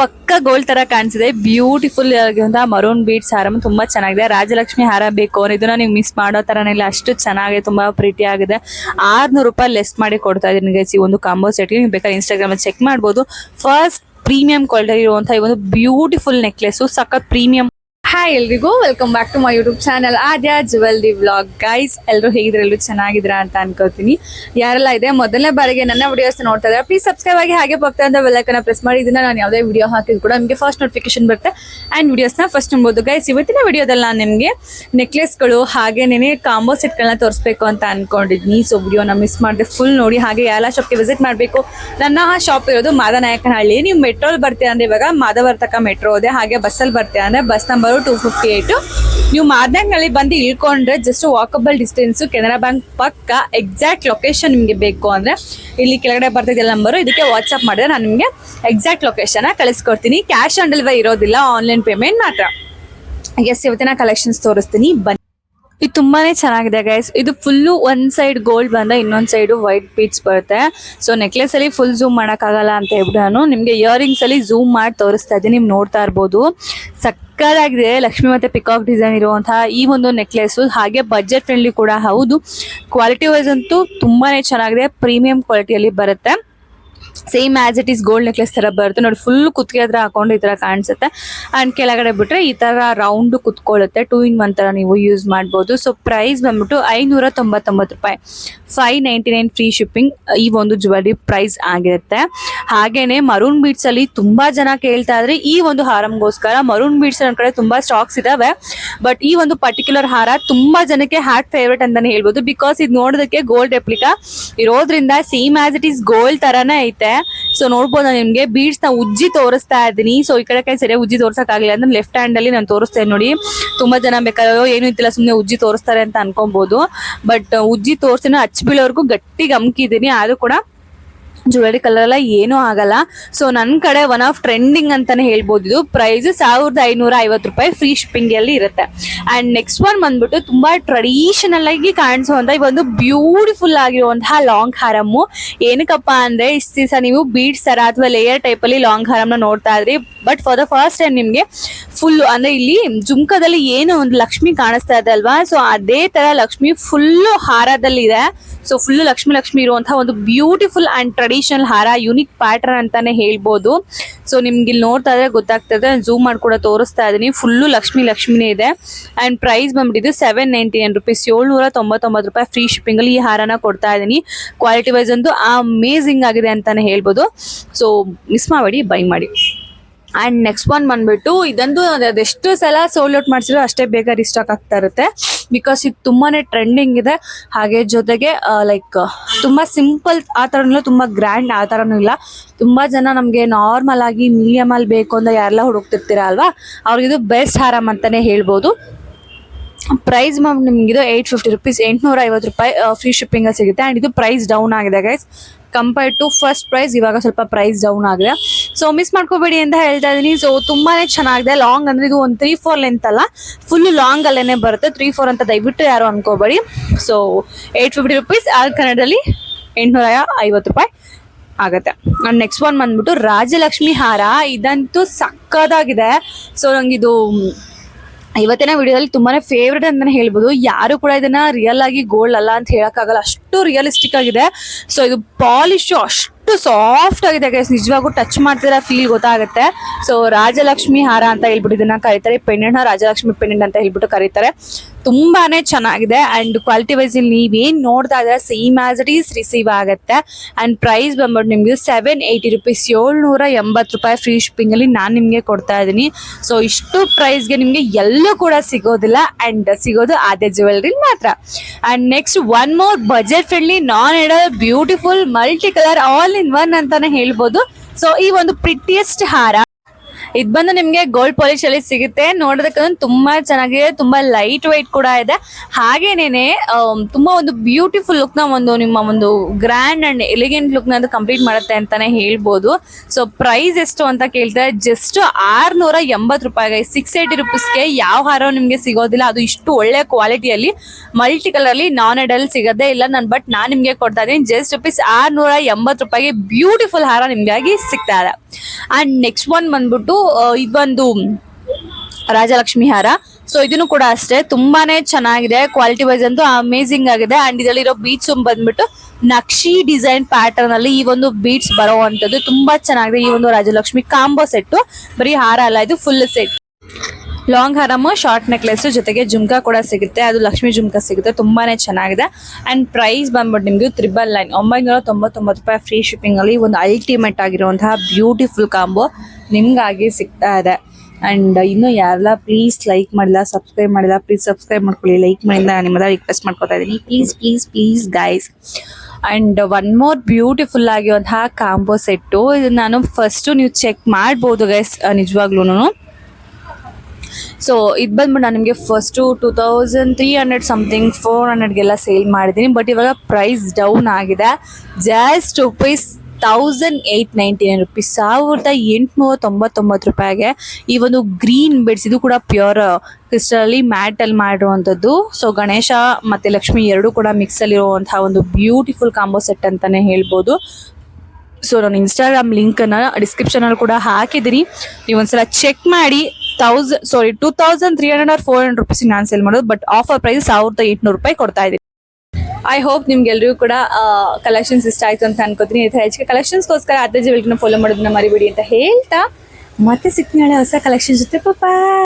ಪಕ್ಕ ಗೋಲ್ಡ್ ತರ ಕಾಣಿಸಿದೆ. ಬ್ಯೂಟಿಫುಲ್ ಆಗಿರುವಂತಹ ಮರೂನ್ ಬೀಟ್ಸ್ ಹಾರ ತುಂಬಾ ಚೆನ್ನಾಗಿದೆ. ರಾಜಲಕ್ಷ್ಮಿ ಹಾರ ಬೇಕು ಇದನ್ನ ನೀವು ಮಿಸ್ ಮಾಡೋ ತರನೇ ಇಲ್ಲ. ಅಷ್ಟು ಚೆನ್ನಾಗಿದೆ ತುಂಬಾ ಪ್ರೀತಿ ಆಗಿದೆ. ಆರ್ನೂರು ರೂಪಾಯಿ ಲೆಸ್ ಮಾಡಿ ಕೊಡ್ತಾ ಗೈಸಿ ಈ ಒಂದು ಕಾಂಬೋ ಸೆಟ್ ನೀವು ಬೇಕಾದ್ರೆ ಇನ್ಸ್ಟಾಗ್ರಾಮ್ ಚೆಕ್ ಮಾಡ್ಬೋದು. ಫಸ್ಟ್ ಪ್ರೀಮಿಯಂ ಕ್ವಾಲಿಟಿ ಇರುವಂತಹ ಈ ಒಂದು ಬ್ಯೂಟಿಫುಲ್ ನೆಕ್ಲೆಸ್ ಸಖತ್ ಪ್ರೀಮಿಯಂ ಹಾಯ್ ಎಲ್ರಿಗೂ welcome back to my YouTube channel Aadya jewellery vlog guys ಎಲ್ಲರೂ ಹೇಗಿದ್ರೆ ಎಲ್ಲರೂ ಅಂತ ಅನ್ಕೋತೀನಿ. ಯಾರೆಲ್ಲ ಇದೆ, ಮೊದಲನೇ ಬಾರಿಗೆ ನನ್ನ ವಿಡಿಯೋಸ್ ನೋಡ್ತಾ ಇದ್ದಾರೆ ಪ್ಲೀಸ್ ಸಬ್ಸ್ಕ್ರೈಬ್ ಆಗಿ ಹಾಗೆ ಪಕ್ಕ ಅಂತ ಬೆಲ್ಲೈಕನ್ನ ಪ್ರೆಸ್ ಮಾಡಿ. ಇದನ್ನ ನಾನು ಯಾವುದೇ ವಿಡಿಯೋ ಹಾಕಿದ್ರು ಕೂಡ ನಿಮಗೆ ಫಸ್ಟ್ ನೋಟಿಫಿಕೇಶನ್ ಬರುತ್ತೆ. ಆ್ಯಂಡ್ ವಿಡಿಯೋಸ್ನ ಫಸ್ಟ್ ನೋಡ್ಬೋದು ಗೈಸ್ ಇವತ್ತಿನ ವಿಡಿಯೋದಲ್ಲಿ ನಾನು ನಿಮಗೆ ನೆಕ್ಲೆಸ್ಗಳು ಹಾಗೇನೇ ಕಾಂಬೋ ಸೆಟ್ಗಳನ್ನ ತೋರಿಸ್ಬೇಕು ಅಂತ ಅನ್ಕೊಂಡಿದ್ನಿ. ಸೊ ವಿಡಿಯೋನ ಮಿಸ್ ಮಾಡಿದೆ ಫುಲ್ ನೋಡಿ. ಹಾಗೆ ಎಲ್ಲ ಶಾಪ್ಗೆ ವಿಸಿಟ್ ಮಾಡಬೇಕು. ನನ್ನ ಶಾಪ್ ಇರೋದು ಮಾದನಾಯಕನಹಳ್ಳಿ. ನೀವು ಮೆಟ್ರೋಲ್ ಬರ್ತೀರಾ ಅಂದ್ರೆ ಇವಾಗ ಮಾದವರ್ತಕ ಮೆಟ್ರೋ ಇದೆ. ಹಾಗೆ ಬಸ್ಸಲ್ಲಿ ಬರ್ತೀರಾ ಅಂದ್ರೆ bus number two fifty eight ನೀವು ಮಾದನಾಯಕನಹಳ್ಳಿ ಬಂದು ಇಳ್ಕೊಂಡ್ರೆ just walkable distance Canara bank ಪಕ್ಕ ಎಕ್ಸಾಕ್ಟ್ ಲೊಕೇಶನ್ ನಿಮಗೆ ಬೇಕು ಅಂದ್ರೆ ಇಲ್ಲಿ ಕೆಳಗಡೆ ಬರ್ತಿದ್ದಿಲ್ಲ ನಂಬರು ಇದಕ್ಕೆ ವಾಟ್ಸಪ್ ಮಾಡಿದ್ರೆ ನಾನು ನಿಮಗೆ ಎಕ್ಸಾಕ್ಟ್ ಲೊಕೇಶನ್ ಕಳಿಸ್ಕೊಡ್ತೀನಿ. ಕ್ಯಾಶ್ ಆನ್ ಡೆಲಿವರಿ ಇರೋದಿಲ್ಲ ಆನ್ಲೈನ್ ಪೇಮೆಂಟ್ ಮಾತ್ರ. ಎಸ್ ಇವತ್ತಿನ ಕಲೆಕ್ಷನ್ಸ್ ತೋರಿಸ್ತೀನಿ. ಬನ್ನಿ. ಇದು ತುಂಬಾನೇ ಚೆನ್ನಾಗಿದೆ ಗೈಸ್ ಇದು ಫುಲ್ಲು ಒಂದ್ ಸೈಡ್ ಗೋಲ್ಡ್ ಬಂದ ಇನ್ನೊಂದ್ ಸೈಡ್ ವೈಟ್ ಪೀಚ್ ಬರುತ್ತೆ. ಸೊ ನೆಕ್ಲೆಸ್ ಅಲ್ಲಿ ಫುಲ್ ಝೂಮ್ ಮಾಡೋಕ್ಕಾಗಲ್ಲ ಅಂತ ಹೇಳ್ಬಿಟ್ಟು ನಿಮ್ಗೆ ಇಯರಿಂಗ್ಸ್ ಅಲ್ಲಿ ಝೂಮ್ ಮಾಡಿ ತೋರಿಸ್ತಾ ಇದ್ದೀನಿ. ನೀವು ನೋಡ್ತಾ ಇರ್ಬೋದು. ಸಕ್ಕದಾಗಿದೆ ಲಕ್ಷ್ಮಿ ಮತ್ತೆ ಪಿಕಾಕ್ ಡಿಸೈನ್ ಇರುವಂತಹ ಈ ಒಂದು ನೆಕ್ಲೆಸ್ ಹಾಗೆ ಬಜೆಟ್ ಫ್ರೆಂಡ್ಲಿ ಕೂಡ. ಹೌದು. ಕ್ವಾಲಿಟಿ ವೈಸ್ ಅಂತೂ ತುಂಬಾನೇ ಚೆನ್ನಾಗಿದೆ. ಪ್ರೀಮಿಯಂ ಕ್ವಾಲಿಟಿಯಲ್ಲಿ ಬರುತ್ತೆ. Same as it is gold necklace ತರ ಬರುತ್ತೆ. ನೋಡಿ ಫುಲ್ ಕುತ್ತಿಗೆ ಹತ್ರ ಹಾಕೊಂಡು ಈ ತರ ಕಾಣಿಸುತ್ತೆ. ಅಂಡ್ ಕೆಳಗಡೆ ಬಿಟ್ರೆ ಈ ತರ ರೌಂಡ್ ಕುತ್ಕೊಳ್ಳುತ್ತೆ. ಟೂ ಇನ್ ಒನ್ ತರ ನೀವು ಯೂಸ್ ಮಾಡಬಹುದು ಸೊ ಪ್ರೈಸ್ ಬಂದ್ಬಿಟ್ಟು ಐನೂರ ತೊಂಬತ್ತೊಂಬತ್ತು ರೂಪಾಯಿ. Five ninety nine free shipping ಈ ಒಂದು ಜ್ಯುವೆಲ್ರಿ ಪ್ರೈಸ್ ಆಗಿರುತ್ತೆ. ಹಾಗೇನೆ ಮರೂನ್ ಬೀಟ್ಸ್ ಅಲ್ಲಿ ತುಂಬಾ ಜನ ಕೇಳ್ತಾ ಇದ್ರೆ ಈ ಒಂದು ಹಾರಂಗೋಸ್ಕರ ಮರೂನ್ ಬೀಟ್ಸ್ ನನ್ನ ಕಡೆ ತುಂಬಾ ಸ್ಟಾಕ್ಸ್ ಇದಾವೆ. ಬಟ್ ಈ ಒಂದು ಪರ್ಟಿಕ್ಯುಲರ್ ಹಾರ ತುಂಬಾ ಜನಕ್ಕೆ ಹ್ಯಾಟ್ ಫೇವ್ರೇಟ್ ಅಂತಾನೆ ಹೇಳ್ಬೋದು. ಬಿಕಾಸ್ ಇದು ನೋಡೋದಕ್ಕೆ ಗೋಲ್ಡ್ ರೆಪ್ಲಿಕಾ ಇರೋದ್ರಿಂದ same as it is gold ತರಾನೇ ಐತೆ. ಸೊ ನೋಡ್ಬೋದು ನಿಮ್ಗೆ ಬೀಡ್ಸ್ನ ಉಜ್ಜಿ ತೋರಿಸ್ತಾ ಇದ್ದೀನಿ. ಸೊ ಈ ಕಡೆ ಕೈ ಸರಿಯಾಗಿ ಉಜ್ಜಿ ತೋರ್ಸಕ್ ಆಗಿಲ್ಲ ಅಂದ್ರೆ ಲೆಫ್ಟ್ ಹ್ಯಾಂಡ್ ಅಲ್ಲಿ ನಾನು ತೋರಿಸ್ತೇನೆ ನೋಡಿ. ತುಂಬಾ ಜನ ಬೇಕಾದ್ರೆ ಏನು ಇತ್ತಿಲ್ಲ ಸುಮ್ನೆ ಉಜ್ಜಿ ತೋರಿಸ್ತಾರೆ ಅಂತ ಅನ್ಕೊಬಹುದು ಬಟ್ ಉಜ್ಜಿ ತೋರ್ಸಿನ ಹಚ್ಚಿ ಬೀಳೋರ್ಗು ಗಟ್ಟಿಗೆ ಅಮ್ಕಿದ್ದೀನಿ ಆದ್ರೂ ಕೂಡ ಜ್ಯುವೆಲರಿ ಕಲರ್ ಎಲ್ಲ ಏನೂ ಆಗಲ್ಲ. ಸೊ ನನ್ನ ಕಡೆ ಒನ್ ಆಫ್ ಟ್ರೆಂಡಿಂಗ್ ಅಂತಾನೆ ಹೇಳ್ಬೋದು ಇದು. ಪ್ರೈಸ್ ಸಾವಿರದ ಐನೂರ ಐವತ್ತು ರೂಪಾಯಿ ಫ್ರೀ ಶಿಪ್ಪಿಂಗ್ ಅಲ್ಲಿ ಇರುತ್ತೆ. ಅಂಡ್ ನೆಕ್ಸ್ಟ್ ಒನ್ ಬಂದ್ಬಿಟ್ಟು ತುಂಬಾ ಟ್ರೆಡಿಷನಲ್ ಆಗಿ ಕಾಣಿಸುವಂತ ಈ ಒಂದು ಬ್ಯೂಟಿಫುಲ್ ಆಗಿರುವಂತಹ ಲಾಂಗ್ ಹಾರಮ್ಮು ಏನಕ್ಕಪ್ಪ ಅಂದ್ರೆ ಇಷ್ಟು ದಿವಸ ನೀವು ಬೀಡ್ಸ್ ತರ ಅಥವಾ ಲೇಯರ್ ಟೈಪ್ ಅಲ್ಲಿ ಲಾಂಗ್ ಹಾರಮ್ನ ನೋಡ್ತಾ ಇದ್ರಿ. But for the first time ನಿಮಗೆ ಫುಲ್ ಅಂದ್ರೆ ಇಲ್ಲಿ ಜುಮ್ಕದಲ್ಲಿ ಏನು ಒಂದು ಲಕ್ಷ್ಮಿ ಕಾಣಿಸ್ತಾ ಇದೆ ಅಲ್ವಾ? ಸೊ ಅದೇ ತರ ಲಕ್ಷ್ಮಿ ಫುಲ್ಲು ಹಾರದಲ್ಲಿ ಇದೆ ಸೊ ಫುಲ್ ಲಕ್ಷ್ಮಿ ಲಕ್ಷ್ಮಿ ಇರುವಂತಹ ಒಂದು ಬ್ಯೂಟಿಫುಲ್ ಅಂಡ್ ಟ್ರೆಡಿಷನಲ್ ಹಾರ ಯುನಿಕ್ ಪ್ಯಾಟರ್ನ್ ಅಂತಾನೆ ಹೇಳ್ಬೋದು. ಸೊ ನಿಮ್ಗೆ ಇಲ್ಲಿ ನೋಡ್ತಾ ಇದ್ರೆ ಗೊತ್ತಾಗ್ತದೆ ಝೂಮ್ ಮಾಡಿ ಕೂಡ ತೋರಿಸ್ತಾ ಇದೀನಿ ಫುಲ್ಲು ಲಕ್ಷ್ಮಿ ಲಕ್ಷ್ಮಿನೇ ಇದೆ. ಅಂಡ್ ಪ್ರೈಸ್ ಬಂದ್ಬಿಟ್ಟಿದ್ದು ಸೆವೆನ್ ನೈಂಟಿ ನೈನ್ ರುಪೀಸ್ ಏಳ್ನೂರ ತೊಂಬತ್ತೊಂಬತ್ತು ರೂಪಾಯಿ ಫ್ರೀ ಶಿಪ್ಪಿಂಗ್ ಅಲ್ಲಿ ಈ ಹಾರನ ಕೊಡ್ತಾ ಇದೀನಿ ಕ್ವಾಲಿಟಿ ವೈಸ್ ಅಂತೂ ಅಮೇಝಿಂಗ್ ಆಗಿದೆ ಅಂತಾನೆ ಹೇಳ್ಬೋದು. ಸೊ ಮಿಸ್ ಮಾಡಬೇಡಿ ಬೈ ಮಾಡಿ. ಅಂಡ್ ನೆಕ್ಸ್ಟ್ ಒನ್ ಬಂದ್ಬಿಟ್ಟು ಇದಂತೂ ಅದೆಷ್ಟು ಸಲ ಸೋಲ್ಡ್ ಔಟ್ ಅಷ್ಟೇ ಬೇಗ ರಿಸ್ಟಾಕ್ ಆಗ್ತಾ ಇರುತ್ತೆ. ಬಿಕಾಸ್ ಇದು ತುಂಬಾನೇ ಟ್ರೆಂಡಿಂಗ್ ಇದೆ. ಹಾಗೆ ಜೊತೆಗೆ ಲೈಕ್ ತುಂಬ ಸಿಂಪಲ್ ಆ ಥರನೂ ತುಂಬಾ ಗ್ರ್ಯಾಂಡ್ ಆ ಥರನೂ ಇಲ್ಲ. ತುಂಬಾ ಜನ ನಮಗೆ ನಾರ್ಮಲ್ ಆಗಿ ಮೀಡಿಯಮ್ ಅಲ್ಲಿ ಬೇಕು ಅಂತ ಯಾರೆಲ್ಲ ಹುಡುಕ್ತಿರ್ತೀರ ಅಲ್ವಾ? ಅವ್ರಿಗಿದು ಬೆಸ್ಟ್ ಆರಾಮ್ ಅಂತಾನೆ ಹೇಳ್ಬೋದು. ಪ್ರೈಸ್ ಮ್ಯಾಮ್ ನಿಮಗಿದು ಏಯ್ಟ್ ಫಿಫ್ಟಿ ರುಪೀಸ್ ಎಂಟುನೂರ ಐವತ್ತು ರೂಪಾಯಿ ಫ್ರೀ ಶಿಪ್ಪಿಂಗ್ ಸಿಗುತ್ತೆ. ಆ್ಯಂಡ್ ಇದು ಪ್ರೈಸ್ ಡೌನ್ ಆಗಿದೆ guys compared to first price ಇವಾಗ ಸ್ವಲ್ಪ ಪ್ರೈಸ್ ಡೌನ್ ಆಗಿದೆ. ಸೊ ಮಿಸ್ ಮಾಡ್ಕೋಬೇಡಿ ಅಂತ ಹೇಳ್ತಾ ಇದೀನಿ. ಸೊ ತುಂಬಾನೇ ಚೆನ್ನಾಗಿದೆ. ಲಾಂಗ್ ಅಂದ್ರೆ ಇದು ಒಂದು ತ್ರೀ ಫೋರ್ ಲೆಂತ್ ಅಲ್ಲ. ಫುಲ್ ಲಾಂಗ್ ಅಲ್ಲೇನೆ ಬರುತ್ತೆ. ತ್ರೀ ಫೋರ್ ಅಂತ ದಯವಿಟ್ಟು ಯಾರು ಅನ್ಕೋಬೇಡಿ. ಸೊ ಏಟ್ ಫಿಫ್ಟಿ ರುಪೀಸ್ ಆ ಕನ್ನಡದಲ್ಲಿ ಎಂಟುನೂರ ಐವತ್ತು ರೂಪಾಯಿ ಆಗತ್ತೆ. ಅಂಡ್ ನೆಕ್ಸ್ಟ್ ಒನ್ ಬಂದ್ಬಿಟ್ಟು ರಾಜಲಕ್ಷ್ಮಿ ಹಾರ. ಇದಂತೂ ಸಕ್ಕದಾಗಿದೆ. ಸೊ ಇದು, ಇವತ್ತಿನ ವಿಡಿಯೋದಲ್ಲಿ ತುಂಬಾನೇ ಫೇವ್ರೆಟ್ ಅಂತಾನೆ ಹೇಳ್ಬೋದು. ಯಾರು ಕೂಡ ಇದನ್ನ ರಿಯಲ್ ಆಗಿ ಗೋಲ್ಡ್ ಅಲ್ಲ ಅಂತ ಹೇಳೋಕ್ಕಾಗಲ್ಲ. ಅಷ್ಟು ರಿಯಲಿಸ್ಟಿಕ್ ಆಗಿದೆ. ಸೊ ಇದು ಪಾಲಿಶ್ ಅಷ್ಟು ಸಾಫ್ಟ್ ಆಗಿದೆ ಗೈಸ್ ನಿಜವಾಗೂ ಟಚ್ ಮಾಡ್ತಿರೋ ಫೀಲ್ ಗೊತ್ತಾಗುತ್ತೆ. ಸೊ ರಾಜಲಕ್ಷ್ಮಿ ಹಾರ ಅಂತ ಹೇಳ್ಬಿಟ್ಟು ಇದನ್ನ ಕರೀತಾರೆ. ಪೆಂಡೆಂಟ್ ರಾಜಲಕ್ಷ್ಮಿ ಪೆಂಡೆಂಟ್ ಅಂತ ಹೇಳ್ಬಿಟ್ಟು ಕರೀತಾರೆ. ತುಂಬಾನೇ ಚೆನ್ನಾಗಿದೆ ಅಂಡ್ ಕ್ವಾಲಿಟಿ ವೈಸ್ ಇಲ್ಲಿ ನೀವೇನು ನೋಡ್ತಾ ಇದ್ರೆ same as it is receive ಆಗುತ್ತೆ. ಅಂಡ್ ಪ್ರೈಸ್ ಬಂದ್ಬಿಟ್ಟು ನಿಮಗೆ ಸೆವೆನ್ ಏಯ್ಟಿ ರುಪೀಸ್ ಏಳ್ನೂರ ಎಂಬತ್ತು ರೂಪಾಯಿ ಫ್ರೀ ಶಿಪ್ಪಿಂಗ್ ಅಲ್ಲಿ ನಾನು ನಿಮಗೆ ಕೊಡ್ತಾ ಇದ್ದೀನಿ. ಸೊ ಇಷ್ಟು ಪ್ರೈಸ್ಗೆ ನಿಮಗೆ ಎಲ್ಲೂ ಕೂಡ ಸಿಗೋದಿಲ್ಲ ಅಂಡ್ ಸಿಗೋದು ಆದ್ಯ ಜ್ಯುವೆಲ್ರಿ ಮಾತ್ರ. And next one more budget friendly non ಎಡಲ್ beautiful multi colour all in one ಅಂತಾನೆ ಹೇಳ್ಬೋದು. ಸೊ ಈ ಒಂದು ಪ್ರಿಟಿಯೆಸ್ಟ್ ಹಾರ ಇದು ಬಂದು ನಿಮಗೆ ಗೋಲ್ಡ್ ಪಾಲಿಶ್ ಅಲ್ಲಿ ಸಿಗುತ್ತೆ. ನೋಡೋದಕ್ಕೆ ತುಂಬಾ ಚೆನ್ನಾಗಿದೆ, ತುಂಬಾ ಲೈಟ್ ವೈಟ್ ಕೂಡ ಇದೆ. ಹಾಗೇನೇನೆ ತುಂಬಾ ಒಂದು ಬ್ಯೂಟಿಫುಲ್ ಲುಕ್ನ ಒಂದು ನಿಮ್ಮ ಒಂದು ಗ್ರ್ಯಾಂಡ್ ಅಂಡ್ ಎಲಿಗೆಂಟ್ ಲುಕ್ನ ಕಂಪ್ಲೀಟ್ ಮಾಡುತ್ತೆ ಅಂತಾನೆ ಹೇಳ್ಬೋದು. ಸೊ ಪ್ರೈಸ್ ಎಷ್ಟು ಅಂತ ಕೇಳ್ತಾರೆ ಜಸ್ಟ್ ಆರ್ನೂರ ಎಂಬತ್ತು ರೂಪಾಯಿಗೆ ಸಿಕ್ಸ್ ಏಯ್ಟಿ ರುಪೀಸ್ಗೆ ಯಾವ ಹಾರ ನಿಮ್ಗೆ ಸಿಗೋದಿಲ್ಲ. ಅದು ಇಷ್ಟು ಒಳ್ಳೆ ಕ್ವಾಲಿಟಿಯಲ್ಲಿ ಮಲ್ಟಿ ಕಲರ್ ಅಲ್ಲಿ ನಾನ್ ಎಡಲ್ ಸಿಗದೆ ಇಲ್ಲ ನಾನು ಬಟ್ ನಾನು ನಿಮ್ಗೆ ಕೊಡ್ತಾ ಇದ್ದೀನಿ. ಜಸ್ಟ್ ರುಪೀಸ್ ಆರ್ನೂರ ಎಂಬತ್ತು ರೂಪಾಯಿಗೆ ಬ್ಯೂಟಿಫುಲ್ ಹಾರ ನಿಮ್ಗಾಗಿ ಸಿಗ್ತಾ ಇದೆ. ಅಂಡ್ ನೆಕ್ಸ್ಟ್ ಒನ್ ಬಂದ್ಬಿಟ್ಟು ಇದೊಂದು ರಾಜಲಕ್ಷ್ಮಿ ಹಾರ. ಸೊ ಇದನ್ನು ಕೂಡ ಅಷ್ಟೇ. ತುಂಬಾನೇ ಚೆನ್ನಾಗಿದೆ. ಕ್ವಾಲಿಟಿ ವೈಸ್ ಅಂತೂ ಅಮೇಸಿಂಗ್ ಆಗಿದೆ. ಅಂಡ್ ಇದರಲ್ಲಿರೋ ಬೀಟ್ಸ್ ಬಂದ್ಬಿಟ್ಟು ನಕ್ಷಿ ಡಿಸೈನ್ ಪ್ಯಾಟರ್ನ್ ಅಲ್ಲಿ ಈ ಒಂದು ಬೀಟ್ಸ್ ಬರುವಂತದ್ದು ತುಂಬಾ ಚೆನ್ನಾಗಿದೆ. ಈ ಒಂದು ರಾಜಲಕ್ಷ್ಮಿ ಕಾಂಬೋ ಸೆಟ್ ಬರೀ ಹಾರ ಅಲ್ಲ, ಇದು ಫುಲ್ ಸೆಟ್ ಲಾಂಗ್ ಹಾರಮ್, ಶಾರ್ಟ್ ನೆಕ್ಲೆಸ್ ಜೊತೆಗೆ ಜುಮ್ಕಾ ಕೂಡ ಸಿಗುತ್ತೆ. ಅದು ಲಕ್ಷ್ಮಿ ಜುಮ್ಕಾ ಸಿಗುತ್ತೆ. ತುಂಬಾನೇ ಚೆನ್ನಾಗಿದೆ. ಅಂಡ್ ಪ್ರೈಸ್ ಬಂದ್ಬಿಟ್ಟು ನಿಮ್ಗೆ ತ್ರಿಬಲ್ ನೈನ್ ಒಂಬೈನೂರ ತೊಂಬತ್ತೊಂಬತ್ತು ರೂಪಾಯಿ ಫ್ರೀ ಶಿಪ್ಪಿಂಗ್ ಅಲ್ಲಿ ಒಂದು ಅಲ್ಟಿಮೇಟ್ ಆಗಿರುವಂತಹ ಬ್ಯೂಟಿಫುಲ್ ಕಾಂಬೋ ನಿಮ್ಗಾಗಿ ಸಿಗ್ತಾ ಇದೆ. ಅಂಡ್ ಇನ್ನು ಯಾರೆಲ್ಲ ಪ್ಲೀಸ್ ಲೈಕ್ ಮಾಡಿಲ್ಲ ಸಬ್ಸ್ಕ್ರೈಬ್ ಮಾಡಿಲ್ಲ ಪ್ಲೀಸ್ ಸಬ್ಸ್ಕ್ರೈಬ್ ಮಾಡ್ಕೊಳ್ಳಿ. ಲೈಕ್ ಮಾಡಿಲ್ಲ ನಿಮ್ಮ ರಿಕ್ವೆಸ್ಟ್ ಮಾಡ್ಕೊತಾ ಇದ್ದೀನಿ. Please please please guys and one more beautiful ಆಗಿರುವಂತಹ ಕಾಂಬೋ ಸೆಟ್ಟು ಇದು ನಾನು ಫಸ್ಟು ನೀವು ಚೆಕ್ ಮಾಡ್ಬೋದು ಗೈಸ್ ನಿಜವಾಗ್ಲೂ ಸೊ ಇದು ಬಂದ್ಬಿಟ್ಟು ನಾನು ನಿಮಗೆ first two thousand three hundred something four ಹಂಡ್ರೆಡ್ಗೆಲ್ಲ sale ಮಾಡಿದ್ದೀನಿ ಬಟ್ ಇವಾಗ ಪ್ರೈಸ್ ಡೌನ್ ಆಗಿದೆ. Just rupees thousand eight ninety nine rupees ಸಾವಿರದ ಎಂಟುನೂರ ತೊಂಬತ್ತೊಂಬತ್ತು ರೂಪಾಯಿಗೆ ಈ ಒಂದು ಗ್ರೀನ್ ಬೆಡ್ಸ್ ಇದು ಕೂಡ ಪ್ಯೂರ್ ಕ್ರಿಸ್ಟಲಲ್ಲಿ ಮ್ಯಾಟಲ್ಲಿ ಮಾಡಿರುವಂಥದ್ದು. ಸೊ ಗಣೇಶ ಮತ್ತು ಲಕ್ಷ್ಮಿ ಎರಡೂ ಕೂಡ ಮಿಕ್ಸಲ್ಲಿರುವಂತಹ ಒಂದು ಬ್ಯೂಟಿಫುಲ್ ಕಾಂಬೋ ಸೆಟ್ ಅಂತಲೇ ಹೇಳ್ಬೋದು. ಸೊ ನಾನು ಇನ್ಸ್ಟಾಗ್ರಾಮ್ ಲಿಂಕನ್ನು ಡಿಸ್ಕ್ರಿಪ್ಷನಲ್ಲಿ ಕೂಡ ಹಾಕಿದ್ದೀನಿ. ನೀವು ಒಂದ್ಸಲ ಚೆಕ್ ಮಾಡಿ. Thousand sorry two thousand three hundred or four hundred rupees ನಾನು ಸೇಲ್ ಮಾಡೋದು ಬಟ್ ಆಫರ್ ಪ್ರೈಸ್ ಸಾವಿರದ ಎಂಟುನೂರು ರೂಪಾಯಿ ಕೊಡ್ತಾ ಇದ್ದೀನಿ. ಐ ಹೋಪ್ ನಿಮ್ಗೆಲ್ರಿಗೂ ಕೂಡ ಕಲೆಕ್ಷನ್ಸ್ ಇಷ್ಟ ಆಯ್ತು ಅಂತ ಅನ್ಕೋತೀನಿ. ಈ ಥರ ಹೆಚ್ಚಿಗೆ ಕಲೆಕ್ಷನ್ಸ್ಗೋಸ್ಕರ ಅದೇ ಜೀವನ ಫಾಲೋ ಮಾಡೋದನ್ನ ಮರಿಬೇಡಿ ಅಂತ ಹೇಳ್ತಾ, ಮತ್ತೆ ಸಿಗ್ತೀನಿ ಹೊಸ ಕಲೆಕ್ಷನ್ ಜೊತೆ ಪಾಪ